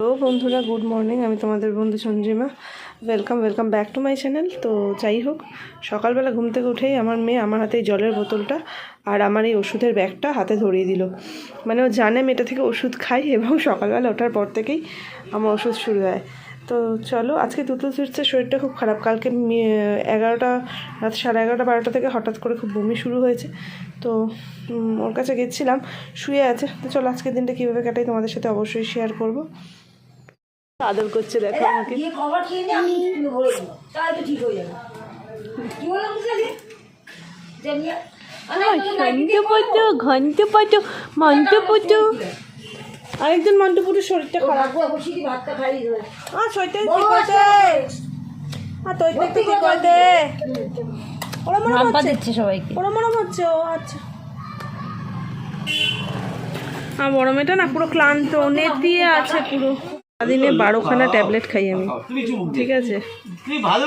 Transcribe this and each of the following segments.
Hello বন্ধুরা good morning আমি তোমাদের বন্ধু Sanjima. Welcome welcome back to my channel তো যাই হোক, সকালবেলা ঘুম থেকে উঠেই আমার মেয়ে আমার হাতে জলের বোতলটা আর আমার এই ওষুধের ব্যাগটা হাতে ধরিয়ে দিল। মানে ও জানে আমি এটা থেকে ওষুধ খাই এবং সকালবেলা ওঠার পর থেকেই আমার ওষুধ শুরু হয়। তো চলো, আজকে দুতুল সুইটসের শরীরটা খুব খারাপ। কালকে এগারোটা, রাত সাড়ে এগারোটা, বারোটা থেকে হঠাৎ করে খুব বমি শুরু হয়েছে। তো ওর কাছে গেছিলাম, শুয়ে আছে। তো চলো, আজকের দিনটা কীভাবে কাটাই তোমাদের সাথে অবশ্যই শেয়ার করব। আদর করছে দেখো আমাকে। কভার খেয়ে নিয়ে আমি তাহলে তো ঠিক হয়ে যাবে। কি বললাম বুঝলি যে নিয়ে ঘন্টপটু ঘন্টপটু মন্টপটু আরেকজন শরীরটা খারাপ। রাখব বসিয়ে ভাতটা খাইয়ে দেবে আ সইতে কি করতে। আ তই তই করতে। ওরা মনে হচ্ছে সবাইকে। ওরা মনে হচ্ছে ও আচ্ছা। আর বড় মেয়েটা না পুরো ক্লান্ত নেট দিয়ে আছে পুরো। সারাদিনে বারোখানা ট্যাবলেট খাই আমি। ঠিক আছে।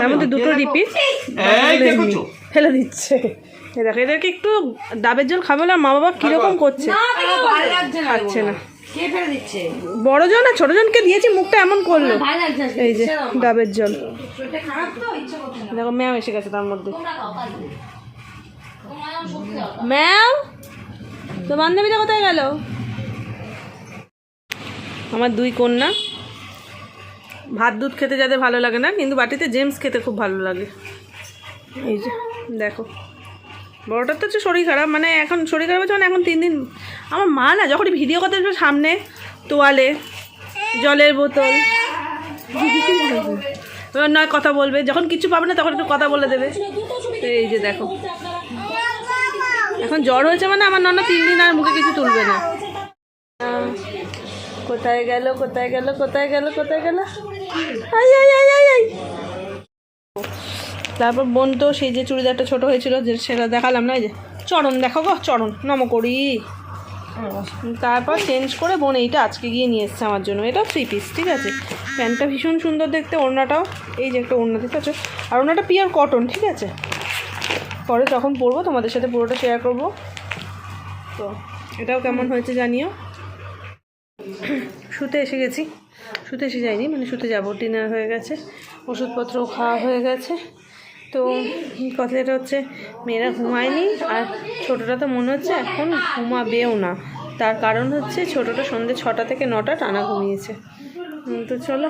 তার মধ্যে দুটো রিপিট। ফেলে দিচ্ছে। দেখো এদেরকে একটু ডাবের জল খাবে আর মা বাবা কীরকম করছে? ভালো লাগছে না খাচ্ছে না। কে বড় জন আর ছোট জনকে দিয়েছি মুখটা এমন করল। ভালো লাগছে আজকে। এই যে ডাবের জল। শরীরটা খারাপ তো ইচ্ছা করছে না। দেখো ম্যাম এসে গেছে তার মধ্যে। ম্যাম তো বান্ধবীটা কোথায় গেল? আমার দুই কন্যা। ভাত, দুধ খেতে যাতে ভালো লাগে না, কিন্তু বাটিতে জেমস খেতে খুব ভালো লাগে। এই যে, দেখো। বড়টার তো হচ্ছে শরীর খারাপ মানে এখন শরীর খারাপ হচ্ছে মানে এখন তিন দিন আমার মা না যখনই ভিডিও করতে সামনে, তোয়ালে, জলের বোতল। নয় কথা বলবে, যখন কিছু পাবে না তখন একটু কথা বলে দেবে। এই যে দেখো। এখন জ্বর হয়েছে মানে আমার নন্না তিন দিন আর মুখে কিছু তুলবে না। কোথায় গেল কোথায় গেল কোথায় গেল কোথায় গেল? তারপর বোন তো সেই যে চুড়িদারটা ছোট হয়েছিল, যে সেটা দেখালাম না যে চরণ দেখো গো, চরণ, নম করি। তারপর চেঞ্জ করে বোন এইটা আজকে গিয়ে নিয়ে এসছে আমার জন্য। এটা থ্রি পিস ঠিক আছে? প্যান্টটা ভীষণ সুন্দর দেখতে, ওড়নাটাও, এই যে একটা ওড়না দেখতে পাচ্ছ? আর ওড়নাটা পিওর কটন ঠিক আছে? পরে তখন পরবো তোমাদের সাথে পুরোটা শেয়ার করব। তো এটাও কেমন হয়েছে জানিও? শুতে এসে গেছি। শুতে এসে যাইনি মানে শুতে যাব। ডিনার হয়ে গেছে, ওষুধপত্র খাওয়া হয়ে গেছে। তো কথা যেটা হচ্ছে, মেয়েরা ঘুমায়নি, আর ছোটোটা তো মনে হচ্ছে এখন ঘুমাবেও না। তার কারণ হচ্ছে ছোটোটা সন্ধ্যে ছটা থেকে নটা টানা ঘুমিয়েছে। তো চলো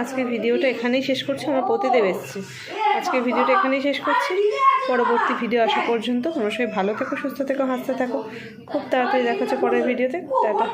আজকে ভিডিওটা এখানেই শেষ করছি, আমরা প্রতিদেব এসেছি। আজকে ভিডিওটা এখানেই শেষ করছি। পরবর্তী ভিডিও আসা পর্যন্ত তোমরা সবাই ভালো থেকো, সুস্থ থেকো, হাসতে থাকো। খুব তাড়াতাড়ি দেখা হচ্ছে পরের ভিডিওতে। টাটা।